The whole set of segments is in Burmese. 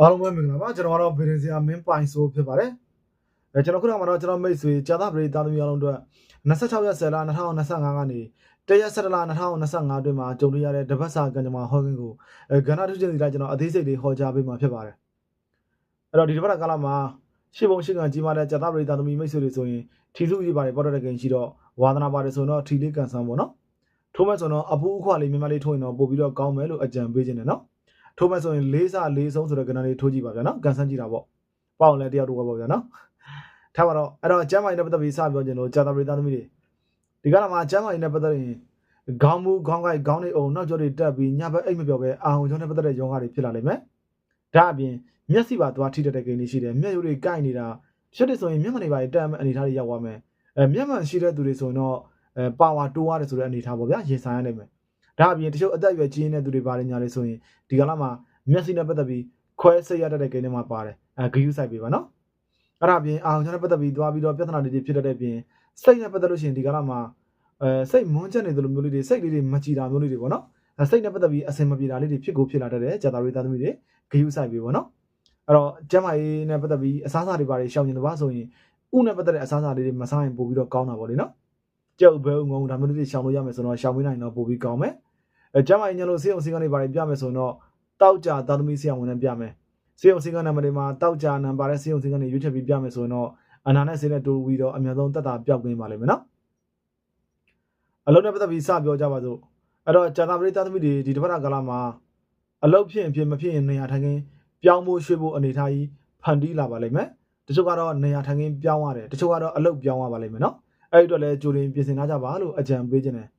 အားလုံးပဲမင်္ဂလာပါကျွန်တော်ကတော့ဗီဒီယိုဆရာမင်းပိုင်ဆိုဖြစ်ပါတယ်အဲကျွန်တော်ခုနကမှတော့ကျွန်တော်မိတ်ဆွေကြာသပရိသသားသမီးအားလုံးတို့26ရက်10လ2025ကနေတရက်17လ2025အတွင်းမှာကြုံတွေ့ရတဲ့တပတ်စာကံကြမ္မာဟောကင်းကိုအဲကဏ္ဍထုချင်းစီတိုင်းကျွန်တော်အသေးစိတ်လေးဟောကြားပေးမှာဖြစ်ပါတယ်အဲ့တော့ဒီတပတ်ကာလမှာရှေ့ဘုံရှေ့ကံကြီးမားတဲ့ကြာသပရိသသားသမီးမိတ်ဆွေတွေဆိုရင်ထီစုကြီးပါတယ်ပေါ်တော့တဲ့ကိန်းရှိတော့ဝါသနာပါတယ်ဆိုတော့ထီလေးကန်ဆန်းပေါ့နော်ထိုးမဲ့ဆိုတော့အပူအခွာလေးမြမလေးထိုးရင်တော့ပို့ပြီးတော့ကောင်းမယ်လို့အကြံပေးခြင်းတယ်နော် ထိုးမဲ့ဆိုရင်လေးစားလေးဆုံးဆိုတဲ့ကဏ္ဍလေးထိုးကြည့်ပါဗျာနော်ကန်ဆန်းကြည့်တာပေါ့ပေါ့အောင်လဲတယောက်တော့ပေါ့ဗျာနော်ထားပါတော့အဲ့တော့ကျမ်းမာရေးနဲ့ပတ်သက်ပြီးစပြောခြင်းလို့ကြာသပရိသသမီးတွေဒီကနေ့မှာကျမ်းမာရေးနဲ့ပတ်သက်ရင်ခေါင်းမူခေါင်းကိုက်ခေါင်းလေးအောင်နောက်ကျော်တွေတက်ပြီးညဘက်အိတ်မပြောပဲအာဟုံကျောင်းနဲ့ပတ်သက်တဲ့ယောဂတွေဖြစ်လာလိမ့်မယ်ဒါအပြင်မျက်စိပါသွားထိတတ်တဲ့ကိန်းလေးရှိတယ်မျက်ရိုးတွေကိုက်နေတာဖြစ်တယ်ဆိုရင်မျက်မှန်တွေပါတက်မဲ့အနေထားတွေရောက်သွားမယ်အဲမျက်မှန်ရှိတဲ့သူတွေဆိုရင်တော့အဲပါဝါတိုးရတယ်ဆိုတဲ့အနေထားပေါ့ဗျာရင်ဆိုင်ရနိုင်မယ် ဒါအပြင်တချို့အသက်အရွယ်ကြီးနေတဲ့သူတွေပါတယ်ညာလေးဆိုရင်ဒီကလာမှာမျက်စိနဲ့ပတ်သက်ပြီးခွဲစိတ်ရတတ်တဲ့ကိန်းတွေမှာပါတယ်အဲဂယုစိုက်ပေးပါနော်အဲ့ဒါအပြင်အာရုံနဲ့ပတ်သက်ပြီးသွားပြီးတော့ပြဿနာတွေဖြစ်တတ်တဲ့အပြင်စိတ်နဲ့ပတ်သက်လို့ရှိရင်ဒီကလာမှာအဲစိတ်မွန်းချက်နေသလိုမျိုးလေးတွေစိတ်လေးတွေမကြည်တာမျိုးလေးတွေပေါ့နော်အဲစိတ်နဲ့ပတ်သက်ပြီးအစင်မပြေတာလေးတွေဖြစ်ကိုဖြစ်လာတတ်တဲ့ဂျာတာရေးသားသမီးတွေဂယုစိုက်ပေးပါနော်အဲ့တော့ကျမ်းမာရေးနဲ့ပတ်သက်ပြီးအစားအစာတွေပါတယ်ရှောင်ကျင်တော့ဆိုရင်ဥနဲ့ပတ်သက်တဲ့အစားအစာလေးတွေမစားရင်ပို့ပြီးတော့ကောင်းတာပေါ့လေနော်ကြောက်ဘဲငုံဒါမျိုးလေးတွေရှောင်လို့ရမယ်ဆိုတော့ရှောင်ပေးနိုင်တော့ပို့ပြီးကောင်းမယ် အဲကျမ်းမာရေးညလို့စေအောင်စေကနေပါတယ်ပြမယ်ဆိုတော့တောက်ကြသာသမီဆရာဝန်နဲ့ပြမယ်စေုံစင်ကနံပါတ်တွေမှာတောက်ကြနံပါတ်တဲ့စေုံစင်ကနေရွေးချယ်ပြီးပြမယ်ဆိုရင်တော့အနာနဲ့ဆေးနဲ့တိုးပြီးတော့အများဆုံးတက်တာပျောက်ကင်းပါလိမ့်မယ်နော်အလုံးနဲ့ပတ်သက်ပြီးစပြောကြပါစို့အဲ့တော့ဂျာတာပရိသတ်သမီးတွေဒီတစ်ပတ်ကာလမှာအလုတ်ဖြစ်ရင်ဖြစ်မဖြစ်ရင်နေရာထိုင်ခင်းပြောင်းဖို့ရွှေ့ဖို့အနေထားကြီးဖန်တီးလာပါလိမ့်မယ်တချို့ကတော့နေရာထိုင်ခင်းပြောင်းရတယ်တချို့ကတော့အလုတ်ပြောင်းရပါလိမ့်မယ်နော်အဲ့ဒီတော့လည်းကြိုတင်ပြင်ဆင်ထားကြပါလို့အကြံပေးခြင်းတယ်အဲ့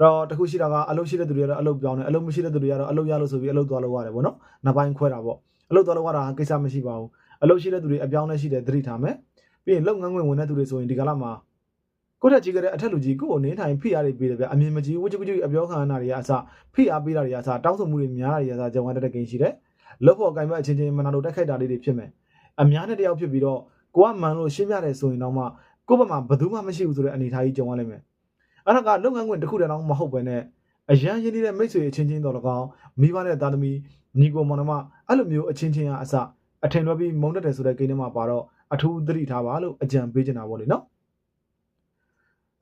တော့တခုရှိတာကအလုပ်ရှိတဲ့သူတွေကတော့အလုပ်ပြောင်းတယ်အလုပ်မရှိတဲ့သူတွေကတော့အလုပ်ရလို့ဆိုပြီးအလုပ်သွားလို့ရတယ်ပေါ့နော်နှစ်ပိုင်းခွဲတာပေါ့အလုပ်သွားလို့ရတာကိစ္စမရှိပါဘူးအလုပ်ရှိတဲ့သူတွေအပြောင်းလဲရှိတယ်သတိထားမယ်ပြီးရင်လုပ်ငန်းဝင်ဝင်တဲ့သူတွေဆိုရင်ဒီကလာမှာကိုယ့်ထက်ကြီးကြတဲ့အထက်လူကြီးကိုယ်ကိုနင်းထိုင်ဖိအားတွေပေးတယ်ဗျအမြင်မကြီးဝှချွချွအပြောခံရတာတွေကအစဖိအားပေးတာတွေကအစတောင်းဆိုမှုတွေများတာတွေကအစကြောင်ဝတ်တဲ့ကိန်းရှိတယ်လုပ်ဖို့ကင်မဲ့အချင်းချင်းမနာလို့တက်ခိုက်တာလေးတွေဖြစ်မယ်အများနဲ့တယောက်ဖြစ်ပြီးတော့ကိုကမှန်လို့ရှင်းပြတယ်ဆိုရင်တော့မှကိုယ့်ဘက်မှာဘယ်သူမှမရှိဘူးဆိုတဲ့အနေအထားကြီးကြုံရလိမ့်မယ် အဲ့ဒါကလုပ်ငန်းခွင်တစ်ခုတည်းတော့မဟုတ်ပဲနဲ့အရန်ရင်းနေတဲ့မိတ်ဆွေအချင်းချင်းတော်လကောင်မိဘနဲ့သားသမီးညီကိုမောင်နှမအဲ့လိုမျိုးအချင်းချင်းကအစအထင်လွဲပြီးမုံတက်တယ်ဆိုတဲ့ကိန်းထဲမှာပါတော့အထူးသတိထားပါလို့အကြံပေးချင်တာပေါ့လေနော်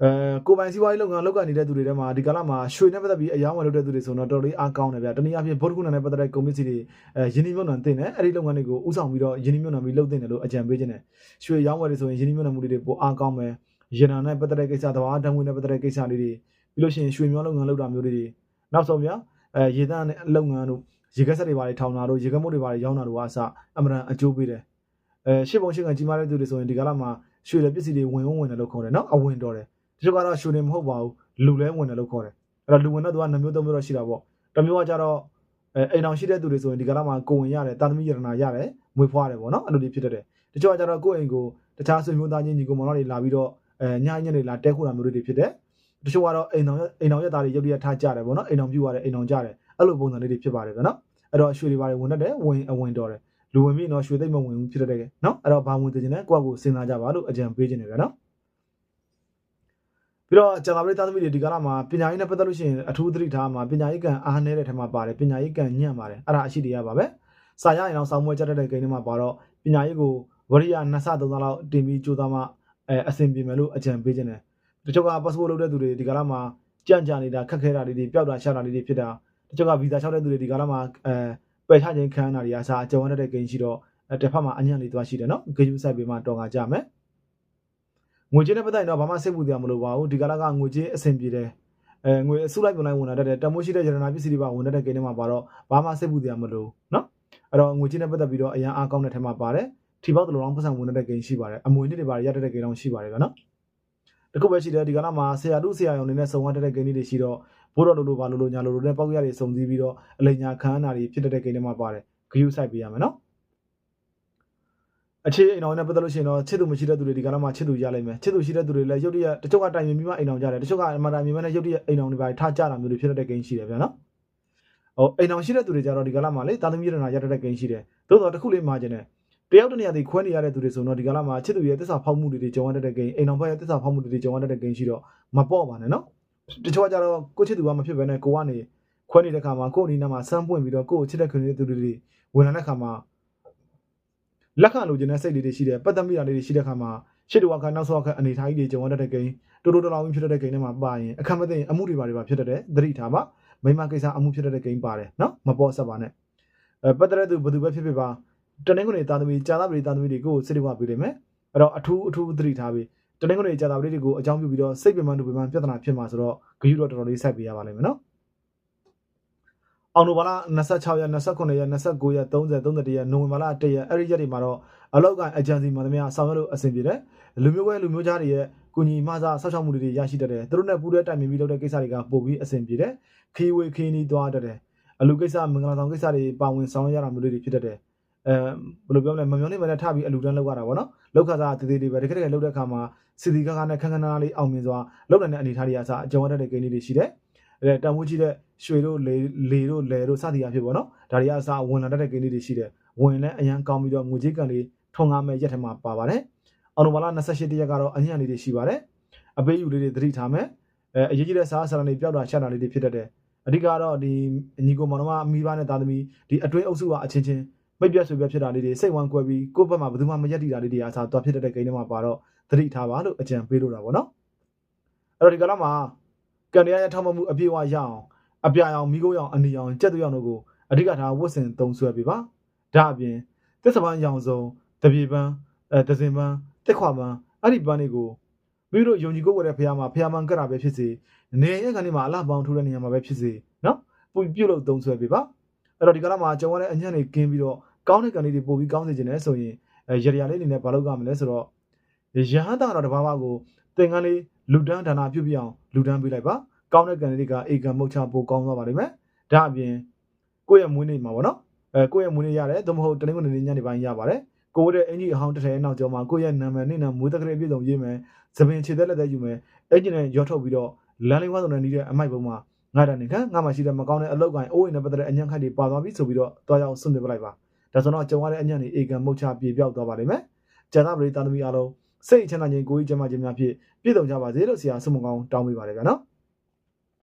အဲကိုပိုင်စီးပွားရေးလုပ်ငန်းလုပ်ကနေတဲ့သူတွေထဲမှာဒီကာလမှာရွှေနဲ့ပတ်သက်ပြီးအယောင်းဝယ်လုပ်တဲ့သူတွေဆိုတော့တော်တော်လေးအားကောင်းတယ်ဗျတနည်းအားဖြင့်ဗုဒ္ဓဂုဏနဲ့ပတ်သက်တဲ့ကုန်ပစ္စည်းတွေအဲယင်းနှိမ့်မြုံနှံတင်တယ်အဲ့ဒီလုပ်ငန်းတွေကိုဥဆောင်ပြီးတော့ယင်းနှိမ့်မြုံနှံပြီးလုပ်တင်တယ်လို့အကြံပေးခြင်းတယ်ရွှေရောင်းဝယ်တွေဆိုရင်ယင်းနှိမ့်မြုံနှံမှုတွေပိုအားကောင်းမယ် ရန်နာနဲ့ပတ်သက်တဲ့ကိစ္စတဘာတံငွေနဲ့ပတ်သက်တဲ့ကိစ္စလေးတွေပြီးလို့ရှိရင်ရွှေမျောလုပ်ငန်းလုပ်တာမျိုးတွေနောက်ဆုံးဗျာအဲရေသန့်နဲ့လုပ်ငန်းတို့ရေကက်ဆက်တွေပါတွေထောင်တာတို့ရေကက်မုတ်တွေပါတွေရောင်းတာတို့ကအစအမှန်အကျိုးပေးတယ်အဲရှစ်ပုံရှစ်ကန်ကြီးမားတဲ့သူတွေဆိုရင်ဒီကာလမှာရွှေလည်းပစ္စည်းတွေဝင်ဝင်တယ်လို့ခေါ်တယ်နော်အဝင်တော်တယ်တချို့ကတော့ရွှေနေမဟုတ်ပါဘူးလူလဲဝင်တယ်လို့ခေါ်တယ်အဲ့တော့လူဝင်တော့သူကနှမျိုးသုံးမျိုးတော့ရှိတာပေါ့တစ်မျိုးကကြတော့အဲအိမ်အောင်ရှိတဲ့သူတွေဆိုရင်ဒီကာလမှာကိုဝင်ရတယ်တာသမီရတနာရတယ်မွေးဖွားတယ်ပေါ့နော်အဲ့လိုတွေဖြစ်တတ်တယ်တချို့ကကြတော့ကိုယ့်အိမ်ကိုတခြားဆွေမျိုးသားချင်းညီကိုမောင်နှမတွေလာပြီးတော့ အဲညညနေလာတဲခုတာမျိုးတွေဖြစ်တယ်တချို့ကတော့အိမ်အောင်အိမ်အောင်ရက်သားတွေရုပ်ရည်ထားကြတယ်ပေါ့နော်အိမ်အောင်ပြူရတယ်အိမ်အောင်ကြတယ်အဲ့လိုပုံစံလေးတွေဖြစ်ပါတယ်ဗျနော်အဲ့တော့ရွှေတွေပါတယ်ဝင်တတ်တယ်ဝင်အဝင်တော်တယ်လူဝင်ပြီးတော့ရွှေသိမ့်မဝင်ဘူးဖြစ်တတ်တယ်နော်အဲ့တော့ဘာဝင်သိချင်လဲကိုယ့်ကိုစဉ်းစားကြပါလို့အကြံပေးခြင်းတယ်ဗျနော်ပြီးတော့ကျွန်တော်တို့သားသမီးတွေဒီကာလမှာပညာရေးနဲ့ပတ်သက်လို့ရှိရင်အထူးသတိထားမှာပညာရေးကံအားနည်းတဲ့ထက်မှာပါတယ်ပညာရေးကံညံ့ပါတယ်အဲ့ဒါအရှိတရားပါပဲစာရရင်အောင်စောင်းမွေးကြတဲ့ကိန်းတွေမှာပါတော့ပညာရေးကိုဝရိယနှစ်ဆသုံးဆလောက်တင်ပြီးကြိုးစားမှ အဲအဆင်ပြေမယ်လို့အကြံပေးခြင်းတယ်တချို့က passport လုပ်တဲ့သူတွေဒီကာလမှာကြံ့ကြာနေတာခက်ခဲတာလေးတွေပျောက်တာရှာတာလေးတွေဖြစ်တာတချို့က visa လျှောက်တဲ့သူတွေဒီကာလမှာအဲပယ်ချခြင်းခံရတာတွေအစားအကြုံရတဲ့ကိန်းရှိတော့တစ်ဖက်မှာအညံ့လေးသွားရှိတယ်နော်ဂေယူဆိုင်ပေးမှာတော်ကကြမယ်ငွေကြေးနဲ့ပတ်သက်ရင်တော့ဘာမှစိတ်ပူစရာမလိုပါဘူးဒီကလာကငွေကြေးအဆင်ပြေတယ်အဲငွေအစုလိုက်ပုံလိုက်ဝင်လာတတ်တယ်တမိုးရှိတဲ့ရတနာပစ္စည်းတွေပါဝင်တတ်တဲ့ကိန်းတွေမှာပါတော့ဘာမှစိတ်ပူစရာမလိုနော်အဲ့တော့ငွေကြေးနဲ့ပတ်သက်ပြီးတော့အရန်အားကောင်းတဲ့ထက်မှာပါတယ် ထီပေါက်တလူလောင်းပတ်စံဝင်တတ်တဲ့ကိန်းရှိပါတယ်အမွေနှစ်တွေပါရတတ်တဲ့ကိန်းတော့ရှိပါတယ်ဗျနော်တခုပဲရှိတယ်ဒီကလာမှာဆရာတို့ဆရာရောင်နေနဲ့စုံဝတ်တတ်တဲ့ကိန်းတွေရှိတော့ဘိုးတော်လိုလိုပါလိုလိုညာလိုလိုနဲ့ပောက်ရတွေစုံစည်းပြီးတော့အလိညာခန်းနာတွေဖြစ်တတ်တဲ့ကိန်းတွေမှာပါတယ်ဂယုဆိုင်ပေးရမယ်နော်အခြေအိမ်အောင်နဲ့ပတ်သက်လို့ရှိရင်တော့ချစ်သူမရှိတဲ့သူတွေဒီကနေ့မှချစ်သူရလိမ့်မယ်ချစ်သူရှိတဲ့သူတွေလည်းရုပ်တရက်တချို့ကတိုင်မြင်ပြီးမှအိမ်အောင်ကြတယ်တချို့ကအမတာမြင်မှလည်းရုပ်တရက်အိမ်အောင်တွေပါထားကြတာမျိုးတွေဖြစ်တဲ့ကိန်းရှိတယ်ဗျာနော်ဟိုအိမ်အောင်ရှိတဲ့သူတွေကြတော့ဒီကနေ့မှလေတာသမီးရတနာရတဲ့ကိန်းရှိတယ်သို့တော့တစ်ခုလေးမှာကျင်တယ် တယောက်တနေရာစီခွဲနေရတဲ့သူတွေဆိုတော့ဒီကနေ့မှချစ်သူရဲ့တစ္ဆာဖောက်မှုတွေကြုံရတဲ့ကိန်းအိမ်အောင်ဘက်ရဲ့တစ္ဆာဖောက်မှုတွေကြုံရတဲ့ကိန်းရှိတော့မပေါ့ပါနဲ့နော်တချို့ကကြတော့ကိုချစ်သူကမဖြစ်ဘဲနဲ့ကိုကနေခွဲနေတဲ့ခါမှာကို့အနီးနားမှာစမ်းပွင့်ပြီးတော့ကို့ကိုချစ်တဲ့ခင်တဲ့သူတွေဝင်လာတဲ့ခါမှာလက်ခံလိုချင်တဲ့စိတ်လေးတွေရှိတယ်ပတ်သက်မိတာလေးတွေရှိတဲ့ခါမှာရှစ်တူအခါနောက်ဆုံးအခါအနေထားကြီးတွေကြုံရတတ်တဲ့ဂိမ်းတိုးတိုးတလောင်းဖြစ်တတ်တဲ့ဂိမ်းတွေမှာပါရင်အခက်မသိရင်အမှုတွေပါတွေပါဖြစ်တတ်တယ်သတိထားပါမိမကိစ္စအမှုဖြစ်တတ်တဲ့ဂိမ်းပါတယ်နော်မပေါ်ဆက်ပါနဲ့အဲပတ်သက်တဲ့သူဘယ်သူပဲဖြစ်ဖြစ်ပါ တနင်္ဂနွေတာသမီကြာသပတေးတာသမီတွေကိုစိတ်ဝပေးလိမ့်မယ်အဲ့တော့အထူးအထူးသတိထားပြီးတနင်္ဂနွေကြာသပတေးတွေကိုအကြောင်းပြုပြီးတော့စိတ်ပင်ပန်းဒုပင်ပန်းပြဿနာဖြစ်မှာဆိုတော့ဂရုတော့တော်တော်လေးစိုက်ပေးရပါလိမ့်မယ်နော်အောင်နိုဘာလ26ရက်29ရက်29ရက်30 31ရက်နိုဝင်ဘာလ1ရက်အဲ့ဒီရက်တွေမှာတော့အလောက်ကန် agency မှာတည်းများဆောင်ရွက်လို့အဆင်ပြေတယ်လူမျိုးဝဲလူမျိုးသားတွေရဲ့ကုညီမစားဆောက်ရှောက်မှုတွေရရှိတတ်တယ်သူတို့နဲ့ပူးတွဲတိုင်ပင်ပြီးလုပ်တဲ့ကိစ္စတွေကပို့ပြီးအဆင်ပြေတယ်ခီးဝေးခီးနီးသွားတတ်တယ်အလူကိစ္စမင်္ဂလာဆောင်ကိစ္စတွေပါဝင်ဆောင်ရွက်ရတာမျိုးတွေဖြစ်တတ်တယ် အဲဘယ်လိုပြောမလဲမမျောနေမနဲ့ထပြီးအလူတန်းလောက်ရတာပေါ့နော်လောက်ခစားတည်တည်လေးပဲတကယ်တကယ်လောက်တဲ့အခါမှာစီတီကားကားနဲ့ခန်းခန်းနားလေးအောင်မြင်စွာလောက်နိုင်တဲ့အနေအထားတွေအစားအကြုံရတဲ့ကိန်းလေးတွေရှိတယ်အဲတန်ဖိုးကြီးတဲ့ရွှေတို့လေလေတို့လဲတို့စသည်အဖြစ်ပေါ့နော်ဒါတွေအစားဝင်လာတတ်တဲ့ကိန်းလေးတွေရှိတယ်ဝင်လဲအရန်ကောင်းပြီးတော့ငွေကြေးကန်လေးထုံငါမဲ့ရက်ထဲမှာပါပါတယ်အောင်နိုဘာလ28ရက်ကတော့အညံ့လေးတွေရှိပါတယ်အပေးယူလေးတွေသတိထားမယ်အဲအရေးကြီးတဲ့စားဆရာတွေပျောက်တာချက်တာလေးတွေဖြစ်တတ်တယ်အဓိကတော့ဒီညီကိုမောင်နှမအမိဘနဲ့သားသမီးဒီအတွင်းအုပ်စုကအချင်းချင်း မိတ်ပြတ်ဆွေပြတ်ဖြစ်တာလေးတွေစိတ်ဝမ်းကွဲပြီးကိုယ့်ဘက်မှာဘယ်သူမှမရက်တည်တာလေးတွေအစားသွားဖြစ်တတ်တဲ့ကိန်းတွေမှာပါတော့သတိထားပါလို့အကြံပေးလို့တာပေါ့နော်အဲ့တော့ဒီကလာမှာကန်ရရထောက်မမှုအပြည့်အဝရအောင်အပြာရောင်မိခိုးရောင်အနီရောင်ကြက်သွေးရောင်တို့ကိုအဓိကထားဝတ်ဆင်သုံးဆွဲပေးပါဒါအပြင်သစ္စာပန်းရောင်စုံတပြေပန်းအဲဒဇင်ပန်းတက်ခွာပန်းအဲ့ဒီပန်းတွေကိုမိတို့ယုံကြည်ကိုယ်ဝယ်တဲ့ဖះမှာဖះမှန်ကတ်တာပဲဖြစ်စေနေရက်ကနေမှာအလှပေါင်းထိုးတဲ့နေရာမှာပဲဖြစ်စေနော်ပြုပြုတ်လို့သုံးဆွဲပေးပါအဲ့တော့ဒီကလာမှာကြုံရတဲ့အညံ့တွေကင်းပြီးတော့ ကောင်းတဲ့ကန်လေးတွေပို့ပြီးကောင်းစေခြင်းနဲ့ဆိုရင်အဲရရလေးအနေနဲ့ဘာလုပ်ကြမလဲဆိုတော့ရဟန်းတာတော်တဘာဘာကိုသင်္ကန်းလေးလူတန်းဒါနာပြုတ်ပြအောင်လူတန်းပေးလိုက်ပါကောင်းတဲ့ကန်လေးတွေကအေကံမုတ်ချပို့ကောင်းသွားပါလိမ့်မယ်ဒါအပြင်ကိုယ့်ရဲ့မွေးနေ့မှာပေါ့နော်အဲကိုယ့်ရဲ့မွေးနေ့ရတယ်သို့မဟုတ်တနင်္ဂနွေနေ့ညနေပိုင်းရပါတယ်ကိုယ့်ရဲ့အင်ကြီးအဟောင်းတစ်ထည်နောက်ကျော်မှာကိုယ့်ရဲ့နာမည်နေ့နဲ့မွေးတက္ကရာပြည့်စုံရေးမယ်သပင်ခြေသက်လက်သက်ယူမယ်အင်ဂျင်နဲ့ရောထုတ်ပြီးတော့လမ်းလေးဝါးစုံနဲ့နေတဲ့အမိုက်ပုံမှာငါတန်နေခန့်ငါမှရှိတဲ့မကောင်းတဲ့အလောက်ကိုင်းအိုးအိမ်နဲ့ပတ်သက်တဲ့အညံ့ခိုက်တွေပါသွားပြီဆိုပြီးတော့တွားရောက်ဆွန့်ပြပလိုက်ပါ ဒါဆိုတော့ကြုံရတဲ့အညံ့တွေအေကံမုတ်ချပြေပြောက်သွားပါလိမ့်မယ်ကျန်တဲ့ပရိသတ်သမီးအားလုံးစိတ်ချမ်းသာခြင်းကိုယ်ကြီးကျန်းမာခြင်းများဖြင့်ပြည့်စုံကြပါစေလို့ဆရာဆုမကောင်းတောင်းပေးပါတယ်ဗျာနော်